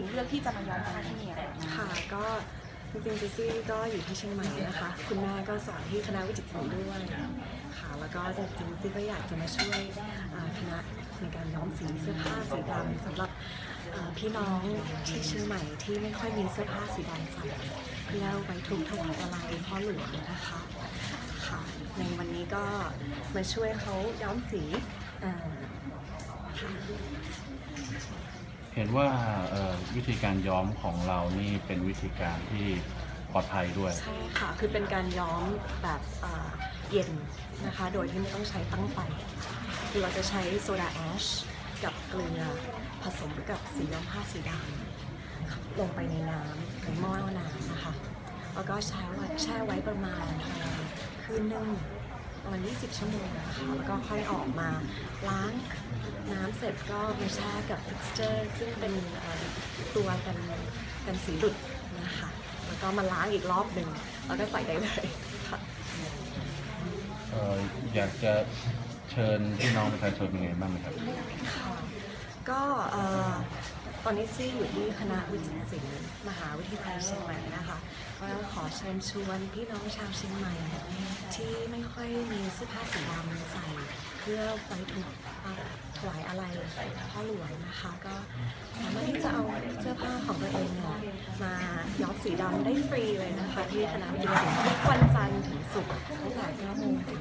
ถึงเลือกที่จะมาย้อมผ้าที่นี่อะค่ะก็จริงๆจิซี่ก็อยู่ที่เชียงใหม่นะคะ คุณแม่ก็สอนที่คณะวิจิตรศิลป์ด้วยค่ะ แล้วก็จริงๆจิซี่ก็อยากจะมาช่วยอ่าคณะในการย้อมสีเสื้อผ้าสีดำสำหรับอ่าพี่น้องที่เชียงใหม่ที่ไม่ค่อยมีเสื้อผ้าสีดำใส่เพื่อไว้ทุกถวายอะไรพ่อหลวงนะคะค่ะในวันนี้ก็มาช่วยเขาย้อมสีอ่าค่ะ เห็นว่าวิธีการย้อมของเรานี่เป็นวิธีการที่ปลอดภัยด้วย ใช่ค่ะ คือเป็นการย้อมแบบเย็นนะคะ โดยที่ไม่ต้องใช้ตั้งไฟ คือเราจะใช้โซดาแอชกับเกลือผสมกับสีย้อมผ้าสีดำลงไปในน้ำในหม้อน้ำนะคะ แล้วก็แช่ไว้แช่ไว้ประมาณคืนหนึ่งประมาณ20 ชั่วโมงนะคะ แล้วก็ค่อยออกมาล้างน้ำเสร็จก็มาแช่กับ texture ซึ่งเป็นเอ่อตัวกันกันสีหลุดนะคะแล้วก็มาล้างอีกรอบหนึ่งแล้วก็ใส่ได้เลยค่ะเอ่ออยากจะเชิญพี่น้องประชาชนยังไงบ้างไหมครับค่ะก็เอ่อตอนนี้ซี่อยู่ที่คณะวิจิตรศิลป์มหาวิทยาลัยเชียงใหม่นะคะก็ขอเชิญชวนพี่น้องชาวเชียงใหม่ ที่ไม่ค่อยมีเสื้อผ้าสีดำใส่ เพื่อไว้ทุกถวายอะไรพ่อหลวงนะคะ ก็สามารถที่จะเอาเสื้อผ้าของตัวเองเนี่ยมาย้อมสีดำได้ฟรีเลยนะคะ ที่คณะวิจิตรศิลป์ทุกวันจันทร์ถึงศุกร์ตั้งแต่9โมงถึง